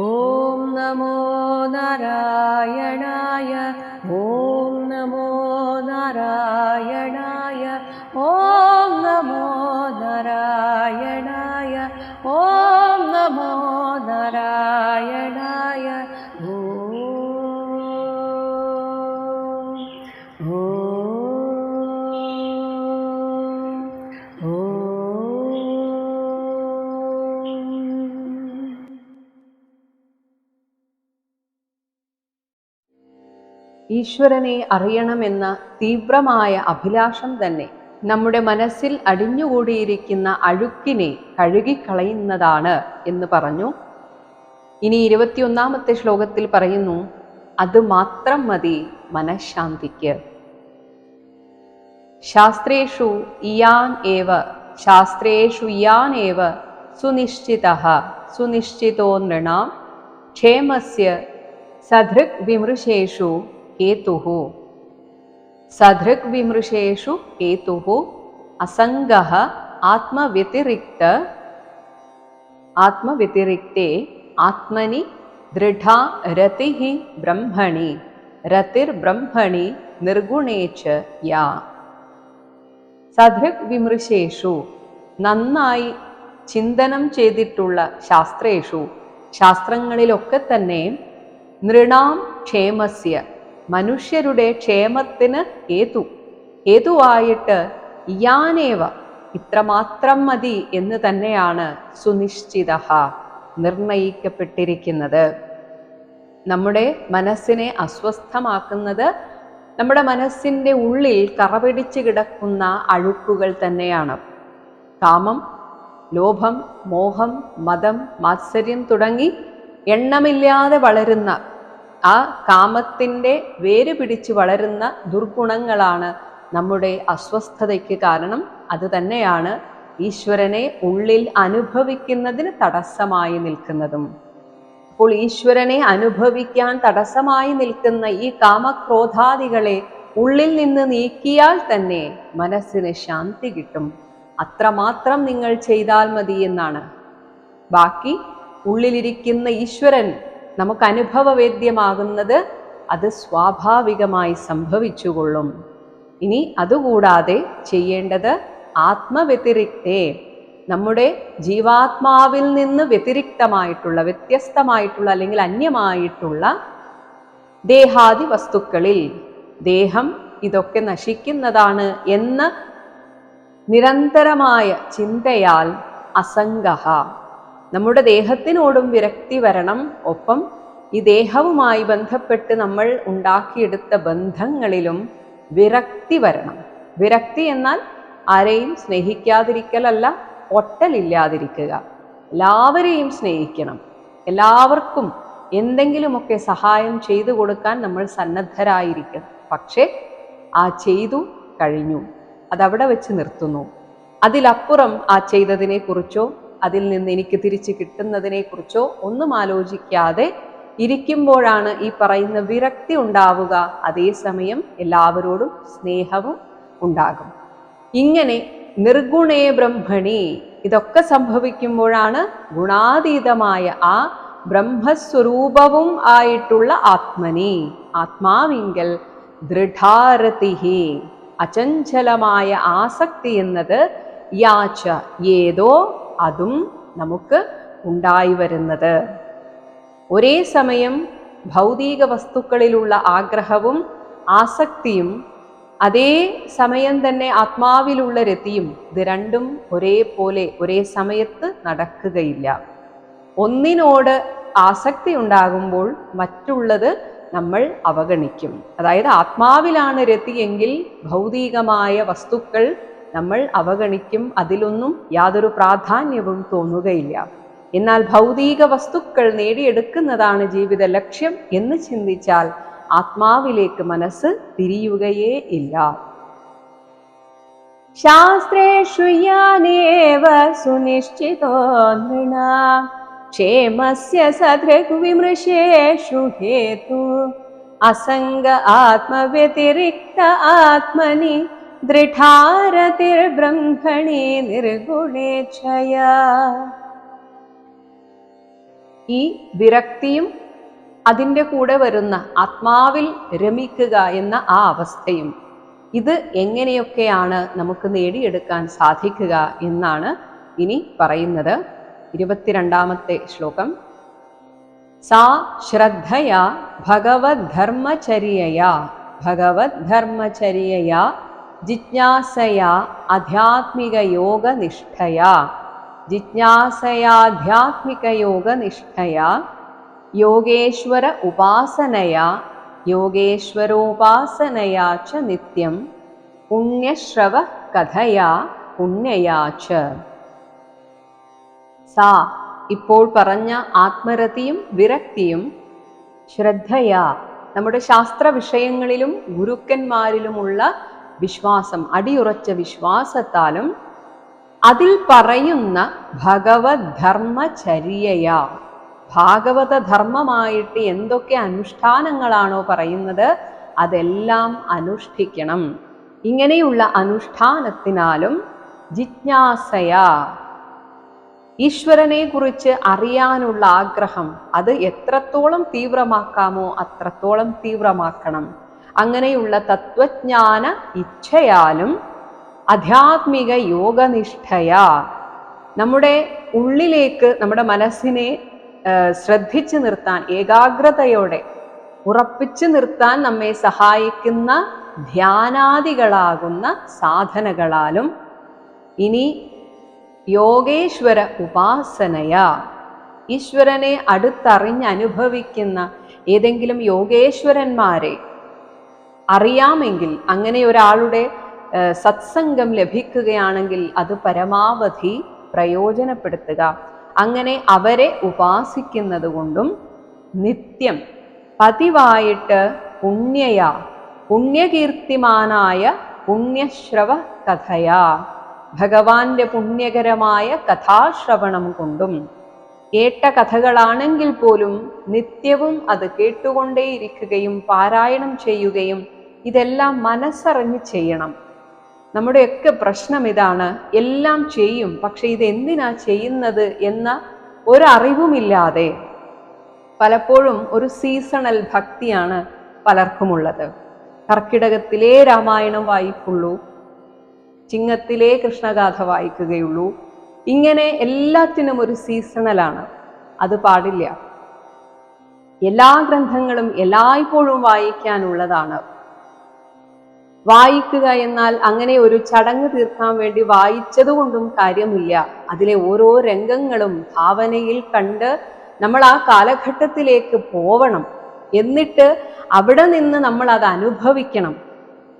ॐ नमो नारायणाय ഈശ്വരനെ അറിയണമെന്ന തീവ്രമായ അഭിലാഷം തന്നെ നമ്മുടെ മനസ്സിൽ അടിഞ്ഞുകൂടിയിരിക്കുന്ന അഴുക്കിനെ കഴുകിക്കളയുന്നതാണ് എന്ന് പറഞ്ഞു. ഇനി ഇരുപത്തിയൊന്നാമത്തെ ശ്ലോകത്തിൽ പറയുന്നു അത് മാത്രം മതി മനഃശാന്തിക്ക്. ശാസ്ത്രേഷു ഇയാൻ ഏവ ശാസ്ത്രേഷു ഇയാൻ ഏവ സുനിശ്ചിത സുനിശ്ചിതോ നൃണാം ക്ഷേമസ്യ സധൃക് വിമൃശേഷു ഹേതുഃ സധൃക് വിമൃശേഷു ഹേതുഃ അസംഗഃ ആത്മവ്യതിരിക്ത ആത്മവ്യതിരിക്തേ ആത്മനി ദൃഢാ രതിഃ ബ്രഹ്മണി രതിർബ്രഹ്മണി നിർഗുണേ ച സധൃക് വിമൃശേഷു നന്നായി ചിന്തനം ചെയ്തിട്ടുള്ള ശാസ്ത്രേഷു ശാസ്ത്രങ്ങളിലൊക്കെ തന്നെ നൃണാം ക്ഷേമസ്യ മനുഷ്യരുടെ ക്ഷേമത്തിന് ഹേതു. ഹേതുവായിട്ട് ഇയാനേവ ഇത്രമാത്രം മതി എന്ന് തന്നെയാണ് സുനിശ്ചിത നിർണയിക്കപ്പെട്ടിരിക്കുന്നത്. നമ്മുടെ മനസ്സിനെ അസ്വസ്ഥമാക്കുന്നത് നമ്മുടെ മനസ്സിന്റെ ഉള്ളിൽ കറപിടിച്ച് കിടക്കുന്ന അഴുക്കുകൾ തന്നെയാണ്. കാമം ലോഭം മോഹം മതം മാത്സര്യം തുടങ്ങി എണ്ണമില്ലാതെ വളരുന്ന ആ കാമത്തിന്റെ വേര് പിടിച്ച് വളരുന്ന ദുർഗുണങ്ങളാണ് നമ്മുടെ അസ്വസ്ഥതയ്ക്ക് കാരണം. അത് തന്നെയാണ് ഈശ്വരനെ ഉള്ളിൽ അനുഭവിക്കുന്നതിന് തടസ്സമായി നിൽക്കുന്നതും. അപ്പോൾ ഈശ്വരനെ അനുഭവിക്കാൻ തടസ്സമായി നിൽക്കുന്ന ഈ കാമക്രോധാദികളെ ഉള്ളിൽ നിന്ന് നീക്കിയാൽ തന്നെ മനസ്സിന് ശാന്തി കിട്ടും. അത്രമാത്രം നിങ്ങൾ ചെയ്താൽ മതി എന്നാണ്. ബാക്കി ഉള്ളിലിരിക്കുന്ന ഈശ്വരൻ നമുക്ക് അനുഭവവേദ്യമാകുന്നത് അത് സ്വാഭാവികമായി സംഭവിച്ചുകൊള്ളും. ഇനി അതുകൂടാതെ ചെയ്യേണ്ടത് ആത്മവ്യതിരിക്തേ. നമ്മുടെ ജീവാത്മാവിൽ നിന്ന് വ്യതിരിക്തമായിട്ടുള്ള വ്യത്യസ്തമായിട്ടുള്ള അല്ലെങ്കിൽ അന്യമായിട്ടുള്ള ദേഹാദി വസ്തുക്കളിൽ ദേഹം ഇതൊക്കെ നശിക്കുന്നതാണ് എന്ന നിരന്തരമായ ചിന്തയാൽ അസംഗഹ. നമ്മുടെ ദേഹത്തിനോടും വിരക്തി വരണം. ഒപ്പം ഈ ദേഹവുമായി ബന്ധപ്പെട്ട് നമ്മൾ ഉണ്ടാക്കിയെടുത്ത ബന്ധങ്ങളിലും വിരക്തി വരണം. വിരക്തി എന്നാൽ ആരെയും സ്നേഹിക്കാതിരിക്കലല്ല ഒട്ടലില്ലാതിരിക്കുക. എല്ലാവരെയും സ്നേഹിക്കണം. എല്ലാവർക്കും എന്തെങ്കിലുമൊക്കെ സഹായം ചെയ്തു കൊടുക്കാൻ നമ്മൾ സന്നദ്ധരായിരിക്കണം. പക്ഷേ ആ ചെയ്തു കഴിഞ്ഞു. അതവിടെ വെച്ച് നിർത്തുന്നു. അതിലപ്പുറം ആ ചെയ്തതിനെ കുറിച്ചോ അതിൽ നിന്ന് എനിക്ക് തിരിച്ച് കിട്ടുന്നതിനെക്കുറിച്ചോ ഒന്നും ആലോചിക്കാതെ ഇരിക്കുമ്പോഴാണ് ഈ പറയുന്ന വിരക്തി ഉണ്ടാവുക. അതേസമയം എല്ലാവരോടും സ്നേഹവും ഉണ്ടാകും. ഇങ്ങനെ നിർഗുണേ ബ്രഹ്മണി ഇതൊക്കെ സംഭവിക്കുമ്പോഴാണ് ഗുണാതീതമായ ആ ബ്രഹ്മസ്വരൂപവും ആയിട്ടുള്ള ആത്മനി. ആത്മാവിങ്കൽ ദൃഢാരതിഹി. അചഞ്ചലമായ ആസക്തി എന്നത് യാച്ച ഏതോ അതും നമുക്ക് ഉണ്ടായി വരുന്നത്. ഒരേ സമയം ഭൗതിക വസ്തുക്കളിലുള്ള ആഗ്രഹവും ആസക്തിയും അതേ സമയം തന്നെ ആത്മാവിലുള്ള രതിയും ഇത് രണ്ടും ഒരേപോലെ ഒരേ സമയത്ത് നടക്കുകയില്ല. ഒന്നിനോട് ആസക്തി ഉണ്ടാകുമ്പോൾ മറ്റുള്ളത് നമ്മൾ അവഗണിക്കും. അതായത് ആത്മാവിലാണ് രതി എങ്കിൽ ഭൗതികമായ വസ്തുക്കൾ നമ്മൾ അവഗണിക്കും അതിലൊന്നും യാതൊരു പ്രാധാന്യവും തോന്നുകയില്ല. എന്നാൽ ഭൗതിക വസ്തുക്കൾ നേടിയെടുക്കുന്നതാണ് ജീവിത ലക്ഷ്യം എന്ന് ചിന്തിച്ചാൽ ആത്മാവിലേക്ക് മനസ്സ് തിരിയുകയേ ഇല്ല. ശാസ്ത്രേഷു ക്ഷേമസ്യ ഹേതു. അസംഗ ആത്മവ്യതിരിക്ത ആത്മനി ദൃഢാരതിർബ്രഹ്മണി നിർഗുണേച്ഛയ ഈ വിരക്തിയും അതിന്റെ കൂടെ വരുന്ന ആത്മാവിൽ രമിക്കുക എന്ന ആ അവസ്ഥയും ഇത് എങ്ങനെയൊക്കെയാണ് നമുക്ക് നേടിയെടുക്കാൻ സാധിക്കുക എന്നാണ് ഇനി പറയുന്നത്. ഇരുപത്തിരണ്ടാമത്തെ ശ്ലോകം. സാ ശ്രദ്ധയാ ഭഗവത് ധർമ്മചര്യയാ ഭഗവദ്ധർമ്മചര്യയാ ഭഗവദ്ധർമ്മചര്യയാ ജിജ്ഞാസയാ അധ്യാത്മികയോഗനിഷ്ഠയാ. ജിജ്ഞാസയാധ്യാത്മികയോഗനിഷ്ഠയാ. യോഗേശ്വര ഉപാസനയാ. യോഗേശ്വരോപാസനയാ ച നിത്യം. പുണ്യശ്രവ കഥയാ പുണ്യയാ ച. സാ ഇപ്പോൾ പറഞ്ഞ ആത്മരതിയും വിരക്തിയും ശ്രദ്ധയാ. നമ്മുടെ ശാസ്ത്ര വിഷയങ്ങളിലും ഗുരുക്കന്മാരിലുമുള്ള വിശ്വാസം അടിയുറച്ച വിശ്വാസത്താലും അതിൽ പറയുന്ന ഭഗവത് ധർമ്മചര്യയാ ഭാഗവത ധർമ്മമായിട്ട് എന്തൊക്കെ അനുഷ്ഠാനങ്ങളാണോ പറയുന്നത് അതെല്ലാം അനുഷ്ഠിക്കണം. ഇങ്ങനെയുള്ള അനുഷ്ഠാനത്തിനാലും ജിജ്ഞാസയാ. ഈശ്വരനെ കുറിച്ച് അറിയാനുള്ള ആഗ്രഹം അത് എത്രത്തോളം തീവ്രമാക്കാമോ അത്രത്തോളം തീവ്രമാക്കണം. അങ്ങനെയുള്ള തത്വജ്ഞാന ഇച്ഛയാലും ആധ്യാത്മിക യോഗനിഷ്ഠയാ. നമ്മുടെ ഉള്ളിലേക്ക് നമ്മുടെ മനസ്സിനെ ശ്രദ്ധിച്ചു നിർത്താൻ ഏകാഗ്രതയോടെ ഉറപ്പിച്ചു നിർത്താൻ നമ്മെ സഹായിക്കുന്ന ധ്യാനാദികളാകുന്ന സാധനകളാലും ഇനി യോഗേശ്വര ഉപാസനയാ. ഈശ്വരനെ അടുത്തറിഞ്ഞ് അനുഭവിക്കുന്ന ഏതെങ്കിലും യോഗേശ്വരന്മാരെ അറിയാമെങ്കിൽ അങ്ങനെ ഒരാളുടെ സത്സംഗം ലഭിക്കുകയാണെങ്കിൽ അത് പരമാവധി പ്രയോജനപ്പെടുത്തുക. അങ്ങനെ അവരെ ഉപാസിക്കുന്നത് കൊണ്ടും നിത്യം പതിവായിട്ട് പുണ്യയാ പുണ്യകീർത്തിമാനായ പുണ്യശ്രവ കഥയാ. ഭഗവാന്റെ പുണ്യകരമായ കഥാശ്രവണം കൊണ്ടും കേട്ട കഥകളാണെങ്കിൽ പോലും നിത്യവും അത് കേട്ടുകൊണ്ടേയിരിക്കുകയും പാരായണം ചെയ്യുകയും ഇതെല്ലാം മനസ്സറിഞ്ഞ് ചെയ്യണം. നമ്മുടെയൊക്കെ പ്രശ്നം ഇതാണ്. എല്ലാം ചെയ്യും. പക്ഷെ ഇത് എന്തിനാ ചെയ്യുന്നത് എന്ന ഒരറിവുമില്ലാതെ പലപ്പോഴും ഒരു സീസണൽ ഭക്തിയാണ് പലർക്കുമുള്ളത്. കർക്കിടകത്തിലേ രാമായണം വായിക്കുള്ളൂ. ചിങ്ങത്തിലെ കൃഷ്ണഗാഥ വായിക്കുകയുള്ളൂ. ഇങ്ങനെ എല്ലാത്തിനും ഒരു സീസണലാണ്. അത് പാടില്ല. എല്ലാ ഗ്രന്ഥങ്ങളും എല്ലായ്പ്പോഴും വായിക്കാനുള്ളതാണ്. വായിക്കുക എന്നാൽ അങ്ങനെ ഒരു ചടങ്ങ് തീർക്കാൻ വേണ്ടി വായിച്ചതുകൊണ്ടും കാര്യമില്ല. അതിലെ ഓരോ രംഗങ്ങളും ഭാവനയിൽ കണ്ട് നമ്മൾ ആ കാലഘട്ടത്തിലേക്ക് പോവണം. എന്നിട്ട് അവിടെ നിന്ന് നമ്മൾ അത് അനുഭവിക്കണം.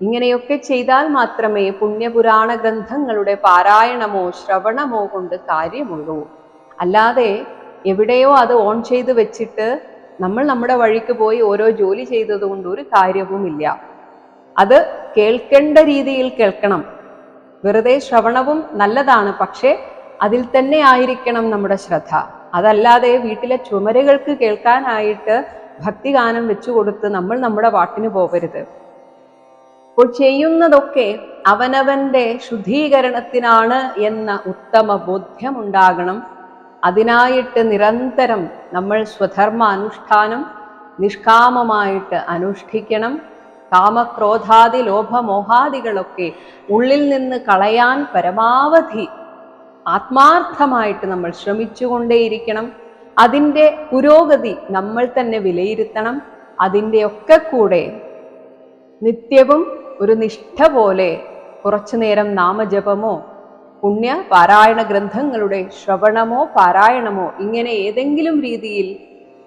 ഇങ്ങനെയൊക്കെ ചെയ്താൽ മാത്രമേ പുണ്യപുരാണ ഗ്രന്ഥങ്ങളുടെ പാരായണമോ ശ്രവണമോ കൊണ്ട് കാര്യമുള്ളൂ. അല്ലാതെ എവിടെയോ അത് ഓൺ ചെയ്ത് വെച്ചിട്ട് നമ്മൾ നമ്മുടെ വഴിക്ക് പോയി ഓരോ ജോലി ചെയ്തത് കൊണ്ട് ഒരു കാര്യവുമില്ല. അത് കേൾക്കേണ്ട രീതിയിൽ കേൾക്കണം. വെറുതെ ശ്രവണവും നല്ലതാണ് പക്ഷേ അതിൽ തന്നെ ആയിരിക്കണം നമ്മുടെ ശ്രദ്ധ. അതല്ലാതെ വീട്ടിലെ ചുമരുകൾക്ക് കേൾക്കാനായിട്ട് ഭക്തിഗാനം വെച്ചു കൊടുത്ത് നമ്മൾ നമ്മുടെ പാട്ടിന് പോകരുത് അപ്പോൾ ചെയ്യുന്നതൊക്കെ അവനവന്റെ ശുദ്ധീകരണത്തിനാണ് എന്ന ഉത്തമ ബോധ്യമുണ്ടാകണം. അതിനായിട്ട് നിരന്തരം നമ്മൾ സ്വധർമ്മ അനുഷ്ഠാനം നിഷ്കാമമായിട്ട് അനുഷ്ഠിക്കണം. കാമക്രോധാദി ലോഭമോഹാദികളൊക്കെ ഉള്ളിൽ നിന്ന് കളയാൻ പരമാവധി ആത്മാർത്ഥമായിട്ട് നമ്മൾ ശ്രമിച്ചുകൊണ്ടേയിരിക്കണം. അതിന്റെ പുരോഗതി നമ്മൾ തന്നെ വിലയിരുത്തണം. അതിന്റെ ഒക്കെ കൂടെ നിത്യവും ഒരു നിഷ്ഠ പോലെ കുറച്ചു നേരം നാമജപമോ പുണ്യ പാരായണ ഗ്രന്ഥങ്ങളുടെ ശ്രവണമോ പാരായണമോ ഇങ്ങനെ ഏതെങ്കിലും രീതിയിൽ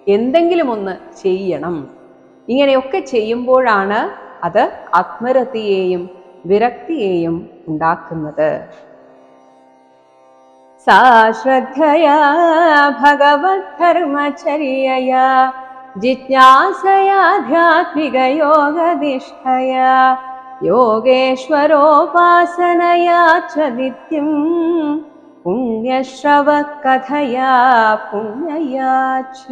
എന്തെങ്കിലും ഒന്ന് ചെയ്യണം. ഇങ്ങനെയൊക്കെ ചെയ്യുമ്പോഴാണ് അത് ആത്മരതിയെയും വിരക്തിയെയും ഉണ്ടാക്കുന്നത് सा श्रद्धया भगवद्धर्मचर्यया जिज्ञासयाध्यात्मिकयोगनिष्ठया योगेश्वरोपासनया च नित्यं पुण्यश्रवकथया पुण्यया च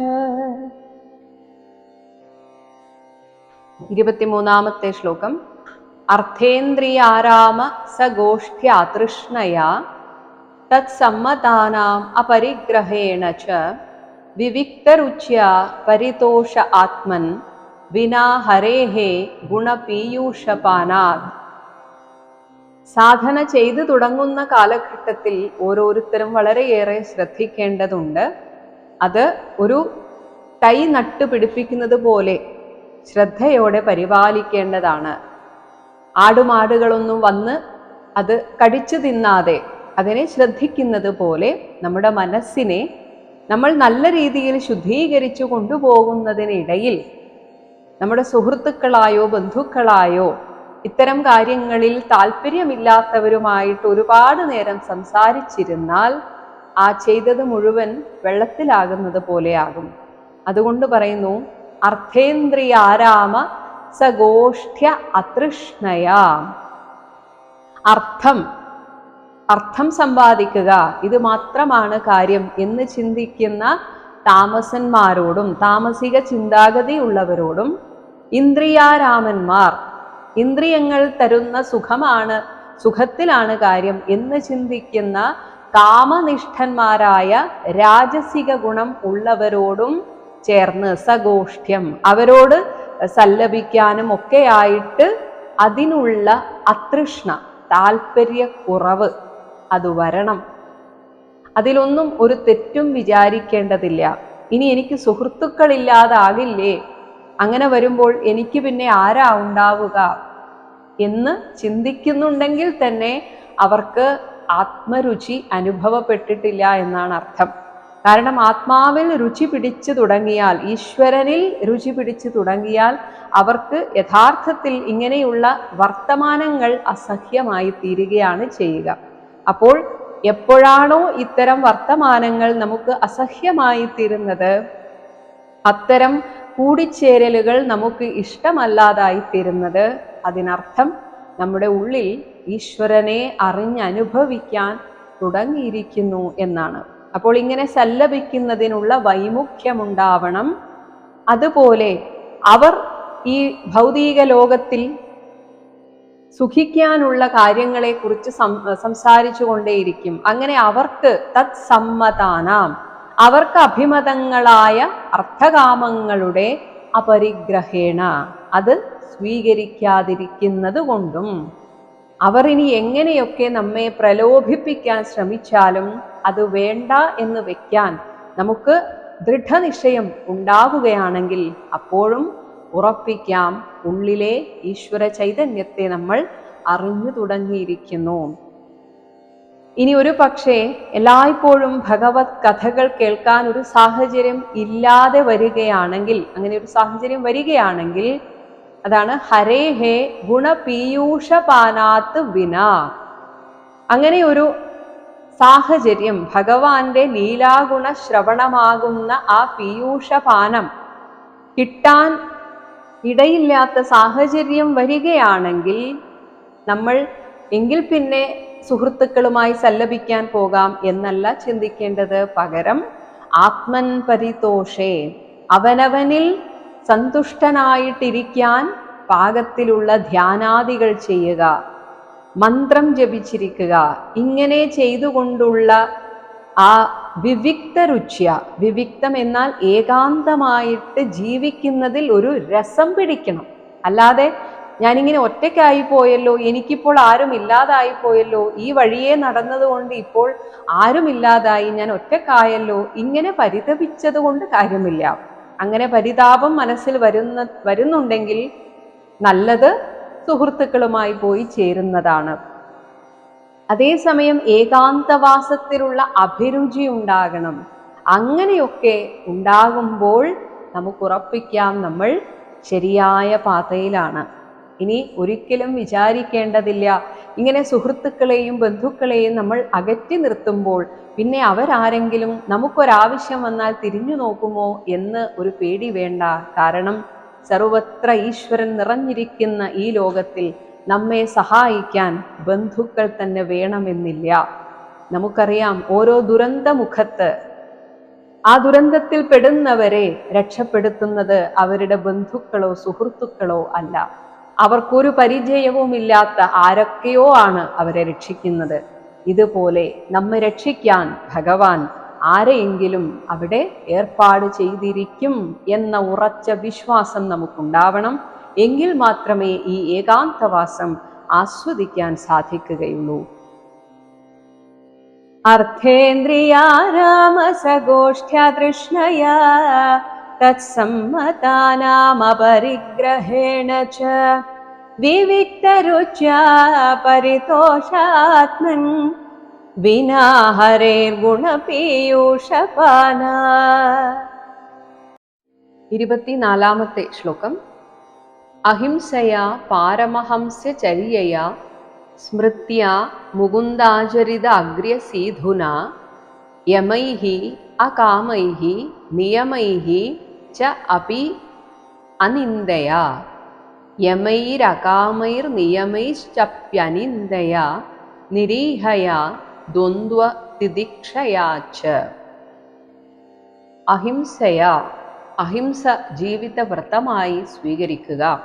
ഇരുപത്തിമൂന്നാമത്തെ ശ്ലോകം. അർത്ഥേന്ദ്രിയാരാമ സഗോഷ്ഠ്യാതൃഷ്ണയാ തത്സമ്മതാനാം അപരിഗ്രഹേണ ച വിവിക്തരുച്യ പരിതോഷ ആത്മൻ വിനാ ഹരേഹേ ഗുണപീയൂഷപാനാത്. സാധന ചെയ്തു തുടങ്ങുന്ന കാലഘട്ടത്തിൽ ഓരോരുത്തരും വളരെയേറെ ശ്രദ്ധിക്കേണ്ടതുണ്ട്. അത് ഒരു തൈ നട്ടു പിടിപ്പിക്കുന്നത് പോലെ ശ്രദ്ധയോടെ പരിപാലിക്കേണ്ടതാണ്. ആടുമാടുകളൊന്നും വന്ന് അത് കടിച്ചു തിന്നാതെ അതിനെ ശ്രദ്ധിക്കുന്നത് പോലെ നമ്മുടെ മനസ്സിനെ നമ്മൾ നല്ല രീതിയിൽ ശുദ്ധീകരിച്ചു കൊണ്ടുപോകുന്നതിനിടയിൽ നമ്മുടെ സുഹൃത്തുക്കളായോ ബന്ധുക്കളായോ ഇത്തരം കാര്യങ്ങളിൽ താല്പര്യമില്ലാത്തവരുമായിട്ട് ഒരുപാട് നേരം സംസാരിച്ചിരുന്നാൽ ആ ചെയ്തത് മുഴുവൻ വെള്ളത്തിലാകുന്നത് പോലെയാകും. അതുകൊണ്ട് പറയുന്നു അർത്ഥേന്ദ്രിയാരാമ സഗോഷ്ഠ്യ അതൃഷ്ണയ. അർത്ഥം. അർത്ഥം സമ്പാദിക്കുക. ഇത് മാത്രമാണ് കാര്യം എന്ന് ചിന്തിക്കുന്ന താമസന്മാരോടും താമസിക ചിന്താഗതി ഉള്ളവരോടും ഇന്ദ്രിയാരാമന്മാർ ഇന്ദ്രിയങ്ങൾ തരുന്ന സുഖമാണ് സുഖത്തിലാണ് കാര്യം എന്ന് ചിന്തിക്കുന്ന കാമനിഷ്ഠന്മാരായ രാജസിക ഗുണം ഉള്ളവരോടും ചേർന്ന് സഗോഷ്ഠ്യം. അവരോട് സല്ലപിക്കാനും ഒക്കെയായിട്ട് അതിനുള്ള അതൃഷ്ണ താല്പര്യക്കുറവ് അത് വരണം. അതിലൊന്നും ഒരു തെറ്റും വിചാരിക്കേണ്ടതില്ല. ഇനി എനിക്ക് സുഹൃത്തുക്കളില്ലാതാകില്ലേ? അങ്ങനെ വരുമ്പോൾ എനിക്ക് പിന്നെ ആരാ ഉണ്ടാവുക? എന്ന് ചിന്തിക്കുന്നുണ്ടെങ്കിൽ തന്നെ അവർക്ക് ആത്മരുചി അനുഭവപ്പെട്ടിട്ടില്ല എന്നാണ് അർത്ഥം. കാരണം ആത്മാവിൽ രുചി പിടിച്ചു തുടങ്ങിയാൽ ഈശ്വരനിൽ രുചി പിടിച്ചു തുടങ്ങിയാൽ അവർക്ക് യഥാർത്ഥത്തിൽ ഇങ്ങനെയുള്ള വർത്തമാനങ്ങൾ അസഹ്യമായി തീരുകയാണ് ചെയ്യുക. അപ്പോൾ എപ്പോഴാണോ ഇത്തരം വർത്തമാനങ്ങൾ നമുക്ക് അസഹ്യമായി തീരുന്നത്? അത്തരം കൂടിച്ചേരലുകൾ നമുക്ക് ഇഷ്ടമല്ലാതായി തീരുന്നത്? അതിനർത്ഥം നമ്മുടെ ഉള്ളിൽ ഈശ്വരനെ അറിഞ്ഞനുഭവിക്കാൻ തുടങ്ങിയിരിക്കുന്നു എന്നാണ്. അപ്പോൾ ഇങ്ങനെ സല്ലപിക്കുന്നതിനുള്ള വൈമുഖ്യമുണ്ടാവണം. അതുപോലെ അവർ ഈ ഭൗതിക ലോകത്തിൽ സുഖിക്കാനുള്ള കാര്യങ്ങളെക്കുറിച്ച് സം സംസാരിച്ചു കൊണ്ടേയിരിക്കും അങ്ങനെ അവർക്ക് തത് സമ്മതാനാം അവർക്ക് അഭിമതങ്ങളായ അർത്ഥകാമങ്ങളുടെ അപരിഗ്രഹേണ. അത് സ്വീകരിക്കാതിരിക്കുന്നത് കൊണ്ടും അവർ ഇനി എങ്ങനെയൊക്കെ നമ്മെ പ്രലോഭിപ്പിക്കാൻ ശ്രമിച്ചാലും അത് വേണ്ട എന്ന് വെക്കാൻ നമുക്ക് ദൃഢനിശ്ചയം ഉണ്ടാവുകയാണെങ്കിൽ അപ്പോഴും ഉറപ്പിക്കാം. ഉള്ളിലെ ഈശ്വര ചൈതന്യത്തെ നമ്മൾ അറിഞ്ഞു തുടങ്ങിയിരിക്കുന്നു. ഇനി ഒരു പക്ഷേ എല്ലായ്പ്പോഴും ഭഗവത് കഥകൾ കേൾക്കാൻ ഒരു സാഹചര്യം ഇല്ലാതെ വരികയാണെങ്കിൽ അങ്ങനെ ഒരു സാഹചര്യം വരികയാണെങ്കിൽ അതാണ് ഹരേ ഹേ ഗുണപീയൂഷപാനാത്ത് വിന. അങ്ങനെ ഒരു സാഹചര്യം ഭഗവാന്റെ ലീലാഗുണ ശ്രവണമാകുന്ന ആ പീയൂഷപാനം കിട്ടാൻ ഇടയില്ലാത്ത സാഹചര്യം വരികയാണെങ്കിൽ നമ്മൾ എങ്കിൽ പിന്നെ സുഹൃത്തുക്കളുമായി സല്ലപിക്കാൻ പോകാം എന്നല്ല ചിന്തിക്കേണ്ടത്. പകരം ആത്മൻ പരിതോഷേ അവനവനിൽ സന്തുഷ്ടനായിട്ടിരിക്കാൻ പാകത്തിലുള്ള ധ്യാനാദികൾ ചെയ്യുക. മന്ത്രം ജപിച്ചിരിക്കുക. ഇങ്ങനെ ചെയ്തുകൊണ്ടുള്ള ആ വിവിക്ത രുച്യ വിവിക്തം എന്നാൽ ഏകാന്തമായിട്ട് ജീവിക്കുന്നതിൽ ഒരു രസം പിടിക്കണം. അല്ലാതെ ഞാനിങ്ങനെ ഒറ്റയ്ക്കായി പോയല്ലോ എനിക്കിപ്പോൾ ആരും ഇല്ലാതായി പോയല്ലോ ഈ വഴിയെ നടന്നതുകൊണ്ട് ഇപ്പോൾ ആരുമില്ലാതായി ഞാൻ ഒറ്റക്കായല്ലോ ഇങ്ങനെ പരിതപിച്ചത് കൊണ്ട് കാര്യമില്ല. അങ്ങനെ പരിതാപം മനസ്സിൽ വരുന്ന വരുന്നുണ്ടെങ്കിൽ നല്ലത് സുഹൃത്തുക്കളുമായി പോയി ചേരുന്നതാണ്. അതേസമയം ഏകാന്തവാസത്തിലുള്ള അഭിരുചി ഉണ്ടാകണം. അങ്ങനെയൊക്കെ ഉണ്ടാകുമ്പോൾ നമുക്ക് ഉറപ്പിക്കാം നമ്മൾ ശരിയായ പാതയിലാണ്. ഇനി ഒരിക്കലും വിചാരിക്കേണ്ടതില്ല. ഇങ്ങനെ സുഹൃത്തുക്കളെയും ബന്ധുക്കളെയും നമ്മൾ അകറ്റി നിർത്തുമ്പോൾ പിന്നെ അവരാരെങ്കിലും നമുക്കൊരാവശ്യം വന്നാൽ തിരിഞ്ഞു നോക്കുമോ എന്ന് ഒരു പേടി വേണ്ട. കാരണം സർവത്ര ഈശ്വരൻ നിറഞ്ഞിരിക്കുന്ന ഈ ലോകത്തിൽ നമ്മെ സഹായിക്കാൻ ബന്ധുക്കൾ തന്നെ വേണമെന്നില്ല. നമുക്കറിയാം ഓരോ ദുരന്തമുഖത്ത് ആ ദുരന്തത്തിൽ പെടുന്നവരെ രക്ഷപ്പെടുത്തുന്നത് അവരുടെ ബന്ധുക്കളോ സുഹൃത്തുക്കളോ അല്ല. അവർക്കൊരു പരിചയവുമില്ലാത്ത ആരൊക്കെയോ ആണ് അവരെ രക്ഷിക്കുന്നത്. ഇതുപോലെ നമ്മെ രക്ഷിക്കാൻ ഭഗവാൻ ആരെയെങ്കിലും അവിടെ ഏർപ്പാട് ചെയ്തിരിക്കും എന്ന ഉറച്ച വിശ്വാസം നമുക്കുണ്ടാവണം. എങ്കിൽ മാത്രമേ ഈ ഏകാന്തവാസം ആസ്വദിക്കാൻ സാധിക്കുകയുള്ളൂ. അർത്ഥേന്ദ്രിയാരാമസഗോഷ്ഠ്യതൃഷ്ണയാ തത്സമ്മതാനാമപരിഗ്രഹേണ ച. വിവിക്തരുച്യ പരിതോഷാത്മൻ विना ഹരേർഗുണപീയൂഷപാന ഇരുപത്തിനാലാമത്തെ ശ്ലോകം. അഹിംസയാ പാരമഹംസ്യ ചര്യയാ സ്മൃത്യ മുകുന്ദാചരിത അഗ്രസീധുന യമൈഹി അകാമൈഹി നിയമൈഹി ച അപി അനിന്ദയാ യമൈരകാമൈർനിയമൈശ്ചപ്യനിന്ദയാ നിരീഹയാ ദ്വന്ദ്വതിദിക്ഷയാ ച അഹിംസയാ അഹിംസ ജീവിത വ്രതമായി സ്വീകരിക്കുക.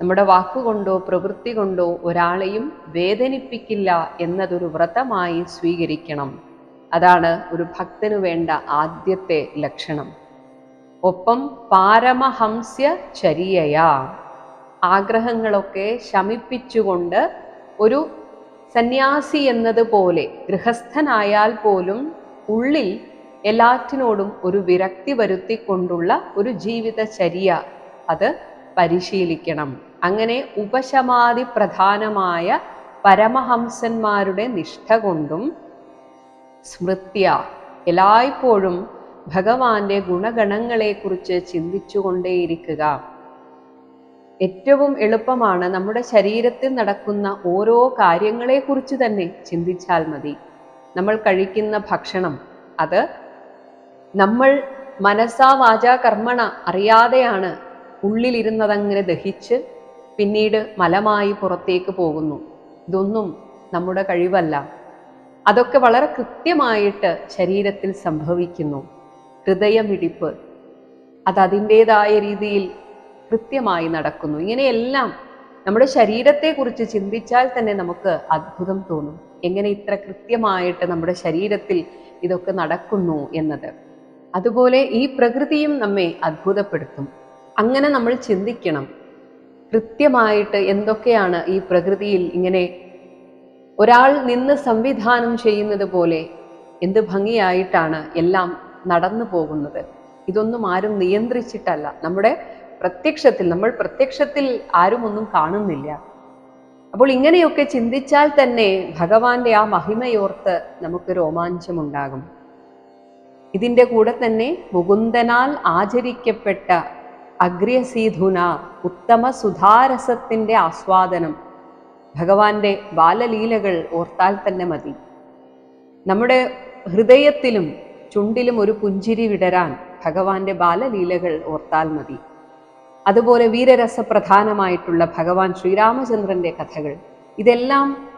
നമ്മുടെ വാക്കുകൊണ്ടോ പ്രവൃത്തി കൊണ്ടോ ഒരാളെയും വേദനിപ്പിക്കില്ല എന്നതൊരു വ്രതമായി സ്വീകരിക്കണം. അതാണ് ഒരു ഭക്തനു വേണ്ട ആദ്യത്തെ ലക്ഷണം. ഒപ്പം പാരമഹംസ്യ ചര്യയാ. ആഗ്രഹങ്ങളൊക്കെ ശമിപ്പിച്ചുകൊണ്ട് ഒരു സന്യാസി എന്നതുപോലെ ഗൃഹസ്ഥനായാൽ പോലും ഉള്ളിൽ എല്ലാറ്റിനോടും ഒരു വിരക്തി വരുത്തിക്കൊണ്ടുള്ള ഒരു ജീവിതചര്യ അത് പരിശീലിക്കണം. അങ്ങനെ ഉപശമാതി പ്രധാനമായ പരമഹംസന്മാരുടെ നിഷ്ഠ കൊണ്ടും സ്മൃത്യ എല്ലായ്പ്പോഴും ഭഗവാന്റെ ഗുണഗണങ്ങളെക്കുറിച്ച് ചിന്തിച്ചുകൊണ്ടേയിരിക്കുക. ഏറ്റവും എളുപ്പമാണ് നമ്മുടെ ശരീരത്തിൽ നടക്കുന്ന ഓരോ കാര്യങ്ങളെക്കുറിച്ച് തന്നെ ചിന്തിച്ചാൽ മതി. നമ്മൾ കഴിക്കുന്ന ഭക്ഷണം അത് നമ്മൾ മനസ്സാ വാച കർമ്മണ അറിയാതെയാണ് ഉള്ളിലിരുന്നതങ്ങനെ ദഹിച്ച് പിന്നീട് മലമായി പുറത്തേക്ക് പോകുന്നു. ഇതൊന്നും നമ്മുടെ കഴിവല്ല. അതൊക്കെ വളരെ കൃത്യമായിട്ട് ശരീരത്തിൽ സംഭവിക്കുന്നു. ഹൃദയമിടിപ്പ് അത് രീതിയിൽ കൃത്യമായി നടക്കുന്നു. ഇങ്ങനെയെല്ലാം നമ്മുടെ ശരീരത്തെക്കുറിച്ച് ചിന്തിച്ചാൽ തന്നെ നമുക്ക് അത്ഭുതം തോന്നും. എങ്ങനെ ഇത്ര കൃത്യമായിട്ട് നമ്മുടെ ശരീരത്തിൽ ഇതൊക്കെ നടക്കുന്നു എന്നത്. അതുപോലെ ഈ പ്രകൃതിയും നമ്മെ അത്ഭുതപ്പെടുത്തും. അങ്ങനെ നമ്മൾ ചിന്തിക്കണം. കൃത്യമായിട്ട് എന്തൊക്കെയാണ് ഈ പ്രകൃതിയിൽ ഇങ്ങനെ ഒരാൾ നിന്ന് സംവിധാനം ചെയ്യുന്നത് പോലെ എന്ത് ഭംഗിയായിട്ടാണ് എല്ലാം നടന്നു പോകുന്നത്? ഇതൊന്നും ആരും നിയന്ത്രിച്ചിട്ടല്ല. നമ്മുടെ പ്രത്യക്ഷത്തിൽ നമ്മൾ പ്രത്യക്ഷത്തിൽ ആരും ഒന്നും കാണുന്നില്ല. അപ്പോൾ ഇങ്ങനെയൊക്കെ ചിന്തിച്ചാൽ തന്നെ ഭഗവാന്റെ ആ മഹിമയോർത്ത് നമുക്ക് രോമാഞ്ചമുണ്ടാകും. ഇതിന്റെ കൂടെ തന്നെ മുകുന്ദനാൽ ആചരിക്കപ്പെട്ട അഗ്രസീധുന ഉത്തമ സുധാരസത്തിന്റെ ആസ്വാദനം ഭഗവാന്റെ ബാലലീലകൾ ഓർത്താൽ തന്നെ മതി. നമ്മുടെ ഹൃദയത്തിലും ചുണ്ടിലും ഒരു പുഞ്ചിരി വിടരാൻ ഭഗവാന്റെ ബാലലീലകൾ ഓർത്താൽ മതി. അതുപോലെ വീരരസപ്രധാനമായിട്ടുള്ള ഭഗവാൻ ശ്രീരാമചന്ദ്രന്റെ കഥകൾ. ഇതെല്ലാം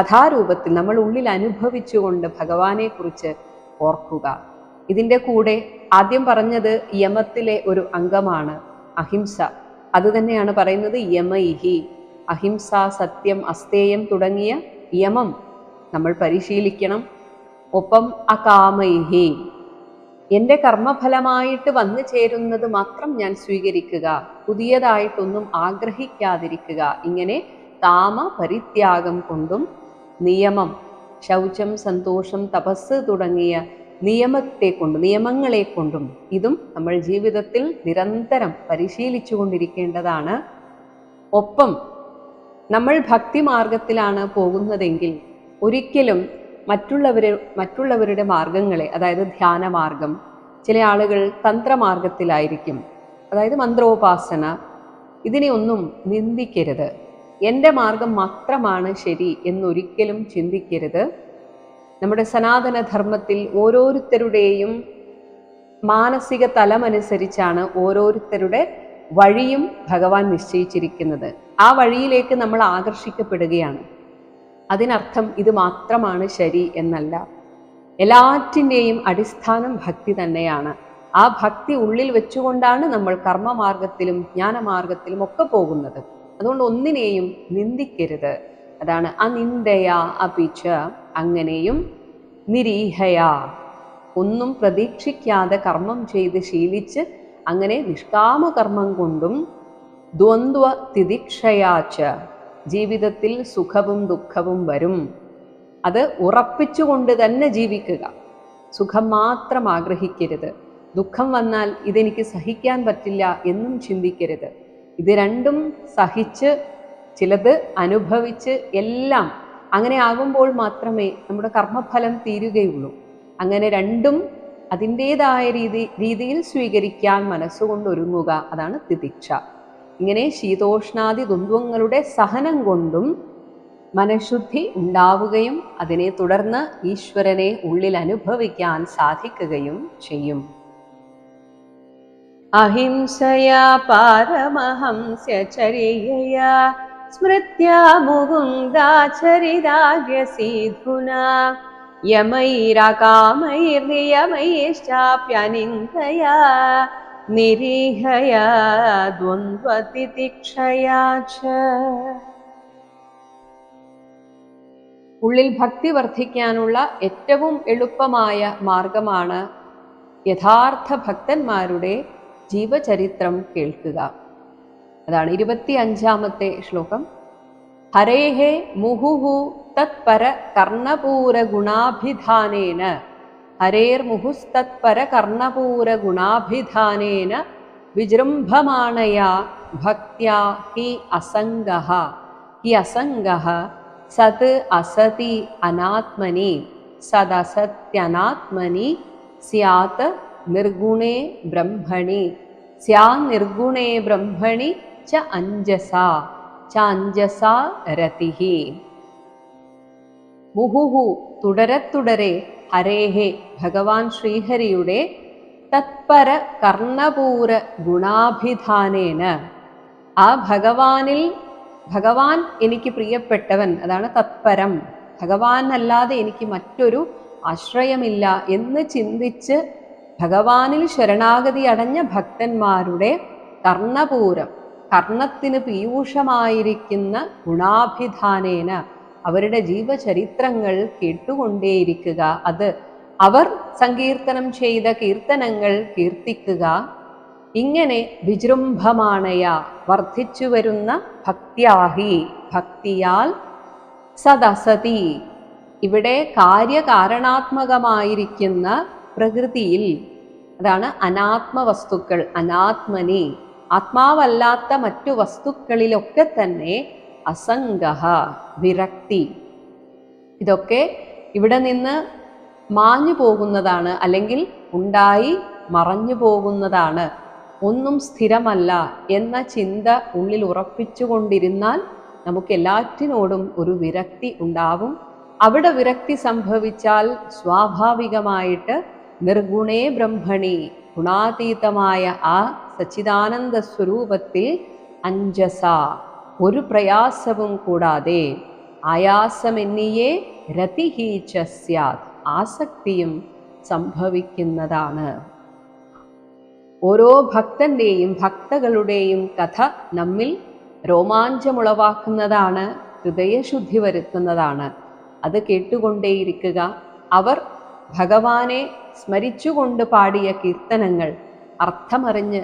കഥാരൂപത്തിൽ നമ്മൾ ഉള്ളിൽ അനുഭവിച്ചുകൊണ്ട് ഭഗവാനെക്കുറിച്ച് ഓർക്കുക. ഇതിന്റെ കൂടെ ആദ്യം പറഞ്ഞത് യമത്തിലെ ഒരു അംഗമാണ് അഹിംസ. അതുതന്നെയാണ് പറയുന്നത് യമൈഹി. അഹിംസ സത്യം അസ്തേയം തുടങ്ങിയ യമം നമ്മൾ പരിശീലിക്കണം. ഒപ്പം അകാമൈഹി. എന്റെ കർമ്മഫലമായിട്ട് വന്നു ചേരുന്നത് മാത്രം ഞാൻ സ്വീകരിക്കുക. പുതിയതായിട്ടൊന്നും ആഗ്രഹിക്കാതിരിക്കുക. ഇങ്ങനെ താമ പരിത്യാഗം കൊണ്ടും നിയമം ശൗചം സന്തോഷം തപസ് തുടങ്ങിയ നിയമത്തെ കൊണ്ടും നിയമങ്ങളെ കൊണ്ടും ഇതും നമ്മൾ ജീവിതത്തിൽ നിരന്തരം പരിശീലിച്ചു കൊണ്ടിരിക്കേണ്ടതാണ്. ഒപ്പം നമ്മൾ ഭക്തി മാർഗത്തിലാണ് പോകുന്നതെങ്കിൽ ഒരിക്കലും മറ്റുള്ളവരെ മറ്റുള്ളവരുടെ മാർഗങ്ങളെ അതായത് ധ്യാനമാർഗം ചില ആളുകൾ തന്ത്രമാർഗത്തിലായിരിക്കും. അതായത് മന്ത്രോപാസന ഇതിനെ ഒന്നും നിന്ദിക്കരുത്. എന്റെ മാർഗം മാത്രമാണ് ശരി എന്നൊരിക്കലും ചിന്തിക്കരുത്. നമ്മുടെ സനാതന ധർമ്മത്തിൽ ഓരോരുത്തരുടെയും മാനസിക തലമനുസരിച്ചാണ് ഓരോരുത്തരുടെ വഴിയും ഭഗവാൻ നിശ്ചയിച്ചിരിക്കുന്നത്. ആ വഴിയിലേക്ക് നമ്മൾ ആകർഷിക്കപ്പെടുകയാണ്. അതിനർത്ഥം ഇത് മാത്രമാണ് ശരി എന്നല്ല. എല്ലാറ്റിന്റെയും അടിസ്ഥാനം ഭക്തി തന്നെയാണ്. ആ ഭക്തി ഉള്ളിൽ വെച്ചുകൊണ്ടാണ് നമ്മൾ കർമ്മമാർഗത്തിലും ജ്ഞാനമാർഗത്തിലും ഒക്കെ പോകുന്നത്. അതുകൊണ്ട് ഒന്നിനെയും നിന്ദിക്കരുത്. അതാണ് അനിന്ദയ അപിച്ച അങ്ങനെയും നിരീഹയ. ഒന്നും പ്രതീക്ഷിക്കാതെ കർമ്മം ചെയ്ത് ശീലിച്ച് അങ്ങനെ നിഷ്കാമകർമ്മം കൊണ്ടും ദ്വന്ദ്വ തിദിക്ഷയാച്ച ജീവിതത്തിൽ സുഖവും ദുഃഖവും വരും. അത് ഉറപ്പിച്ചുകൊണ്ട് തന്നെ ജീവിക്കുക. സുഖം മാത്രം ആഗ്രഹിക്കരുത്. ദുഃഖം വന്നാൽ ഇതെനിക്ക് സഹിക്കാൻ പറ്റില്ല എന്നും ചിന്തിക്കരുത്. ഇത് രണ്ടും സഹിച്ച് ചിലത് അനുഭവിച്ച് എല്ലാം അങ്ങനെ ആകുമ്പോൾ മാത്രമേ നമ്മുടെ കർമ്മഫലം തീരുകയുള്ളൂ. അങ്ങനെ രണ്ടും അതിന്റേതായ രീതി രീതിയിൽ സ്വീകരിക്കാൻ മനസ്സുകൊണ്ട് ഒരുങ്ങുക. അതാണ് തിദിക്ഷ. ഇങ്ങനെ ശീതോഷ്ണാദി ദ്വന്ദ്വങ്ങളുടെ സഹനം കൊണ്ടും മനഃശുദ്ധി ഉണ്ടാവുകയും അതിനെ തുടർന്ന് ഈശ്വരനെ ഉള്ളിൽ അനുഭവിക്കാൻ സാധിക്കുകയും ചെയ്യും. അഹിംസയാ പാരമഹംസ്യചര്യയാ സ്മൃത്യാ മുകുന്ദാചരിതാഗ്യസീധുനാ യമൈരകാമൈർനിയമൈശ്ചാപ്യനിന്ദയാ നിരീഹയാ ദ്വന്ദ്വതിതിക്ഷയാ ഉള്ളിൽ ഭക്തി വർദ്ധിക്കാനുള്ള ഏറ്റവും എളുപ്പമായ മാർഗമാണ് യഥാർത്ഥ ഭക്തന്മാരുടെ ജീവചരിത്രം കേൾക്കുക. അതാണ് ഇരുപത്തി അഞ്ചാമത്തെ ശ്ലോകം. ഹരേഹേ മുഹുഹു തത്പര കർണപൂര ഗുണാഭിധാനേന ഹരേർ മുഹുസ്തത്പര കർണപൂര ഗുണാഭിധാനേന വിജൃംഭമാണയാ ഭക്ത്യാ ഹി അസംഗഃ ഹി അസംഗഃ സത് അസതി അനാത്മനി സദസത്യനാത്മനി സ്യാത് നിർഗുണേ ബ്രഹ്മണി സ്യാ നിർഗുണേ ബ്രഹ്മണി ച അഞ്ജസ ച അഞ്ജസ രതിഹി. മുഹുഹു തുടരെ തുടരെ ഹരേഹെ ഭഗവാൻ ശ്രീഹരിയുടെ തത്പര കർണപൂര ഗുണാഭിധാനേന. ആ ഭഗവാനിൽ ഭഗവാൻ എനിക്ക് പ്രിയപ്പെട്ടവൻ അതാണ് തത്പരം. ഭഗവാൻ അല്ലാതെ എനിക്ക് മറ്റൊരു ആശ്രയമില്ല എന്ന് ചിന്തിച്ച് ഭഗവാനിൽ ശരണാഗതി അടഞ്ഞ ഭക്തന്മാരുടെ കർണപൂരം കർണത്തിന് പീയൂഷമായിരിക്കുന്ന ഗുണാഭിധാനേന. അവരുടെ ജീവചരിത്രങ്ങൾ കേട്ടുകൊണ്ടേയിരിക്കുക. അത് അവർ സങ്കീർത്തനം ചെയ്ത കീർത്തനങ്ങൾ കീർത്തിക്കുക. ഇങ്ങനെ വിജൃംഭമാണയ വർദ്ധിച്ചു വരുന്ന ഭക്ത്യാഹി ഭക്തിയാൽ സദസതി. ഇവിടെ കാര്യകാരണാത്മകമായിരിക്കുന്ന പ്രകൃതിയിൽ അതാണ് അനാത്മ വസ്തുക്കൾ അനാത്മനി. ആത്മാവല്ലാത്ത മറ്റു വസ്തുക്കളിലൊക്കെ തന്നെ അസംഗഹ വിരക്തി. ഇതൊക്കെ ഇവിടെ നിന്ന് മാഞ്ഞു പോകുന്നതാണ് അല്ലെങ്കിൽ ഉണ്ടായി മറഞ്ഞു പോകുന്നതാണ്. ഒന്നും സ്ഥിരമല്ല എന്ന ചിന്ത ഉള്ളിൽ ഉറപ്പിച്ചുകൊണ്ടിരുന്നാൽ നമുക്ക് എല്ലാറ്റിനോടും ഒരു വിരക്തി ഉണ്ടാവും. അവിടെ വിരക്തി സംഭവിച്ചാൽ സ്വാഭാവികമായിട്ട് നിർഗുണേ ബ്രഹ്മണി ഗുണാതീതമായ ആ സച്ചിദാനന്ദ സ്വരൂപത്തിൽ അഞ്ജസ. ഒരു പ്രയാസവും കൂടാതെ ആയാസമെന്നിയേ രതിഹി ച സ്യാത്. ആസക്തിയും സംഭവിക്കുന്നതാണ്. ഓരോ ഭക്തന്റെയും ഭക്തകളുടെയും കഥ നമ്മിൽ രോമാഞ്ചമുളവാക്കുന്നതാണ് ഹൃദയശുദ്ധി വരുത്തുന്നതാണ്. അത് കേട്ടുകൊണ്ടേയിരിക്കുക. അവർ ഭഗവാനെ സ്മരിച്ചുകൊണ്ട് പാടിയ കീർത്തനങ്ങൾ അർത്ഥമറിഞ്ഞ്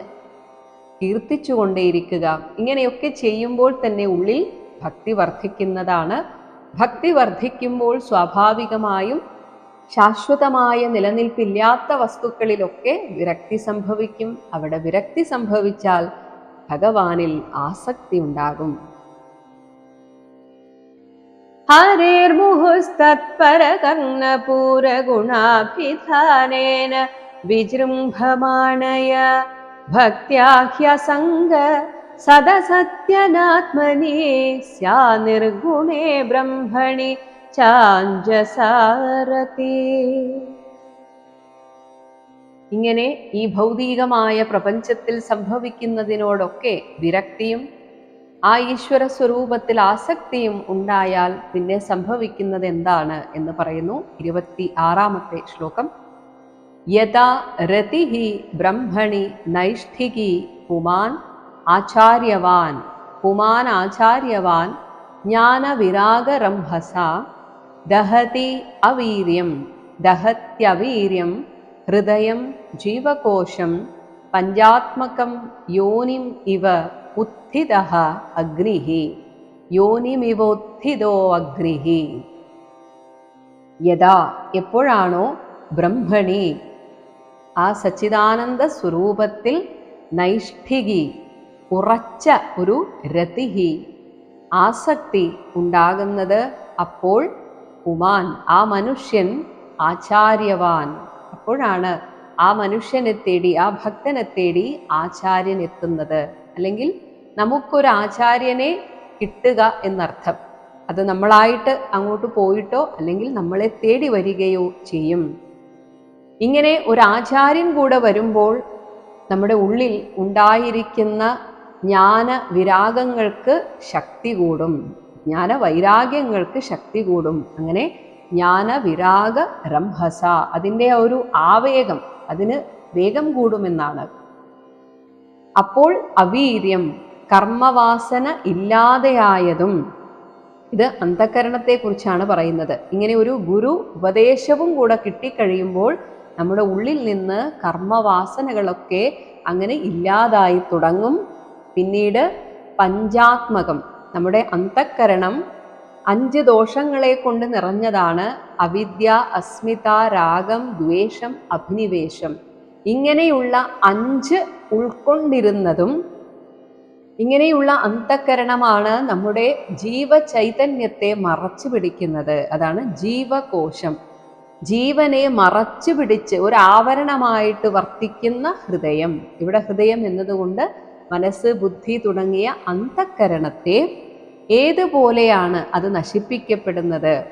കീർത്തിച്ചുകൊണ്ടേയിരിക്കുക. ഇങ്ങനെയൊക്കെ ചെയ്യുമ്പോൾ തന്നെ ഉള്ളിൽ ഭക്തി വർദ്ധിക്കുന്നതാണ്. ഭക്തി വർദ്ധിക്കുമ്പോൾ സ്വാഭാവികമായും ശാശ്വതമായ നിലനിൽപ്പില്ലാത്ത വസ്തുക്കളിലൊക്കെ വിരക്തി സംഭവിക്കും. അവിടെ വിരക്തി സംഭവിച്ചാൽ ഭഗവാനിൽ ആസക്തി ഉണ്ടാകും. ഹരേർമുഹുസ്തത്പരകർണപൂരഗുണാഭിധാനേന വിജൃംഭമാണയ ഭക്ത്യാഹ്യസംഗ സദസത്യനാത്മനി സ്യാ നിർഗുണേ ബ്രഹ്മണി ചാഞ്ചസാരതി ഇങ്ങനെ ഈ ഭൗതികമായ പ്രപഞ്ചത്തിൽ സംഭവിക്കുന്നതിനോടൊക്കെ വിരക്തിയും ആ ഈശ്വര സ്വരൂപത്തിൽ ആസക്തിയും ഉണ്ടായാൽ പിന്നെ സംഭവിക്കുന്നത് എന്താണ് എന്ന് പറയുന്നു. ഇരുപത്തി ആറാമത്തെ ശ്ലോകം. യഥാ രതിഹി ബ്രഹ്മണി നൈഷ്ഠികി പുമാൻ ആചാര്യവാൻ പുമാൻ ആചാര്യവാൻ ജ്ഞാനവിരാഗരംഭസ ദഹതി അവീര്യം ദഹത്യവീര്യം ഹൃദയം ജീവകോശം പഞ്ചാത്മകം യോനിം ഇവ ഉത്ഥിത അഗ്നിഹി യോനിമിവോത്ഥിതോ അഗ്നിഹി യഥാ എപ്പോഴാണോ ബ്രഹ്മണി ആ സച്ചിദാനന്ദ സ്വരൂപത്തിൽ നൈഷ്ഠികി ഉറച്ച ഒരു രതിഹി ആസക്തി ഉണ്ടാകുന്നത് അപ്പോൾ ഉമാൻ ആ മനുഷ്യൻ ആചാര്യവാൻ. അപ്പോഴാണ് ആ മനുഷ്യനെ തേടി ആ ഭക്തനെ തേടി ആചാര്യൻ എത്തുന്നത്. അല്ലെങ്കിൽ നമുക്കൊരു ആചാര്യനെ കിട്ടുക എന്നർത്ഥം. അത് നമ്മളായിട്ട് അങ്ങോട്ട് പോയിട്ടോ അല്ലെങ്കിൽ നമ്മളെ തേടി വരികയോ ചെയ്യും. ഇങ്ങനെ ഒരു ആചാര്യൻ കൂടെ വരുമ്പോൾ നമ്മുടെ ഉള്ളിൽ ഉണ്ടായിരിക്കുന്ന ജ്ഞാന വിരാഗങ്ങൾക്ക് ശക്തി കൂടും. ജ്ഞാന വൈരാഗ്യങ്ങൾക്ക് ശക്തി കൂടും. അങ്ങനെ ജ്ഞാന വിരാഗ രംഭസ അതിന്റെ ഒരു ആവേഗം അതിന് വേഗം കൂടുമെന്നാണ്. അപ്പോൾ അവീര്യം കർമ്മവാസന ഇല്ലാതെയായതും ഇത് അന്ധകരണത്തെക്കുറിച്ചാണ് പറയുന്നത്. ഇങ്ങനെ ഒരു ഗുരു ഉപദേശവും കൂടെ കിട്ടിക്കഴിയുമ്പോൾ നമ്മുടെ ഉള്ളിൽ നിന്ന് കർമ്മവാസനകളൊക്കെ അങ്ങനെ ഇല്ലാതായി തുടങ്ങും. പിന്നീട് പഞ്ചാത്മകം നമ്മുടെ അന്തക്കരണം അഞ്ച് ദോഷങ്ങളെ കൊണ്ട് നിറഞ്ഞതാണ്. അവിദ്യ അസ്മിത രാഗം ദ്വേഷം അഭിനിവേശം. ഇങ്ങനെയുള്ള അഞ്ച് ഉൾക്കൊണ്ടിരുന്നതും ഇങ്ങനെയുള്ള അന്തക്കരണമാണ് നമ്മുടെ ജീവചൈതന്യത്തെ മറച്ചു പിടിക്കുന്നത്. അതാണ് ജീവകോശം. ജീവനെ മറച്ചു പിടിച്ച് ഒരു ആവരണമായിട്ട് വർത്തിക്കുന്ന ഹൃദയം. ഇവിടെ ഹൃദയം എന്നതുകൊണ്ട് മനസ്സ് ബുദ്ധി തുടങ്ങിയ അന്തക്കരണത്തെ ഏതുപോലെയാണ് അത് നശിപ്പിക്കപ്പെടുന്നത്?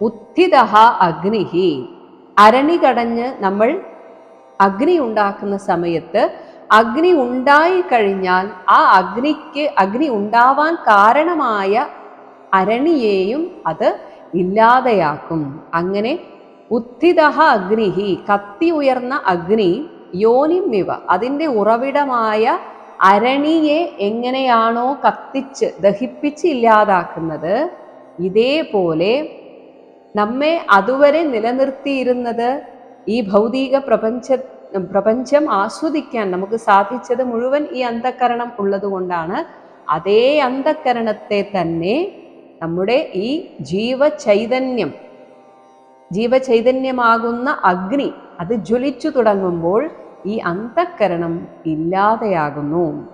ഉത്ഥിതഹ അഗ്നിഹി. അരണി കടഞ്ഞ് നമ്മൾ അഗ്നി ഉണ്ടാക്കുന്ന സമയത്ത് അഗ്നി ഉണ്ടായി കഴിഞ്ഞാൽ ആ അഗ്നിക്ക് അഗ്നി ഉണ്ടാവാൻ കാരണമായ അരണിയെയും അത് ഇല്ലാതെയാക്കും. അങ്ങനെ ഉത്ഥിതഹ അഗ്നിഹി കത്തി ഉയർന്ന അഗ്നി യോനിമിവ അതിന്റെ ഉറവിടമായ അരണിയെ എങ്ങനെയാണോ കത്തിച്ച് ദഹിപ്പിച്ച് ഇല്ലാതാക്കുന്നത് ഇതേപോലെ നമ്മെ അതുവരെ നിലനിർത്തിയിരുന്നത് ഈ ഭൗതിക പ്രപഞ്ച പ്രപഞ്ചം ആസ്വദിക്കാൻ നമുക്ക് സാധിച്ചത് മുഴുവൻ ഈ അന്ധക്കരണം ഉള്ളതുകൊണ്ടാണ്. അതേ അന്ധക്കരണത്തെ തന്നെ നമ്മുടെ ഈ ജീവചൈതന്യം ജീവചൈതന്യമാകുന്ന അഗ്നി അത് ജ്വലിച്ചു തുടങ്ങുമ്പോൾ ഈ അന്തക്കരണം ഇല്ലാതെയാകുന്നു.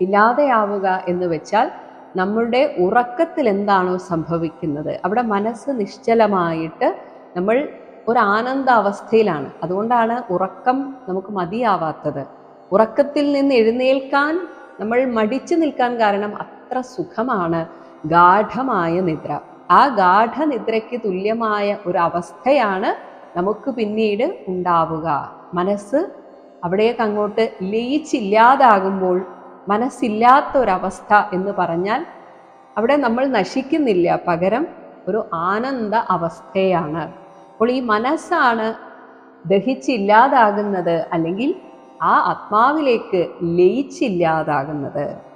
ഇല്ലാതെയാവുക എന്ന് വെച്ചാൽ നമ്മളുടെ ഉറക്കത്തിൽ എന്താണോ സംഭവിക്കുന്നത്. അവിടെ മനസ്സ് നിശ്ചലമായിട്ട് നമ്മൾ ഒരു ആനന്ദാവസ്ഥയിലാണ്. അതുകൊണ്ടാണ് ഉറക്കം നമുക്ക് മതിയാവാത്തത്. ഉറക്കത്തിൽ നിന്ന് എഴുന്നേൽക്കാൻ നമ്മൾ മടിച്ചു നിൽക്കാൻ കാരണം അത്ര സുഖമാണ്. ഗാഠമായ നിദ്ര. ആ ഗാഠനിദ്രയ്ക്ക് തുല്യമായ ഒരു അവസ്ഥയാണ് നമുക്ക് പിന്നീട് ഉണ്ടാവുക. മനസ്സ് അവിടേക്ക് അങ്ങോട്ട് ലയിച്ചില്ലാതാകുമ്പോൾ മനസ്സില്ലാത്ത ഒരവസ്ഥ എന്ന് പറഞ്ഞാൽ അവിടെ നമ്മൾ നശിക്കുന്നില്ല. പകരം ഒരു ആനന്ദ അവസ്ഥയാണ്. അപ്പോൾ ഈ മനസ്സാണ് ദഹിച്ചില്ലാതാകുന്നത് അല്ലെങ്കിൽ ആ ആത്മാവിലേക്ക് ലയിച്ചില്ലാതാകുന്നത്.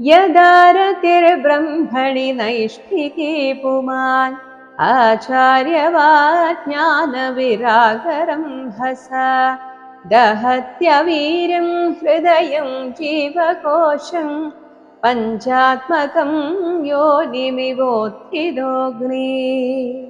यदारतिर्ब्रह्मणि नैष्ठिके पुमान्। आचार्यवाज्ञानविराकरं भसा दहत्यवीरं हृदयं जीवकोशं। पञ्चात्मकं योनिमिवोद्धिदोऽग्ने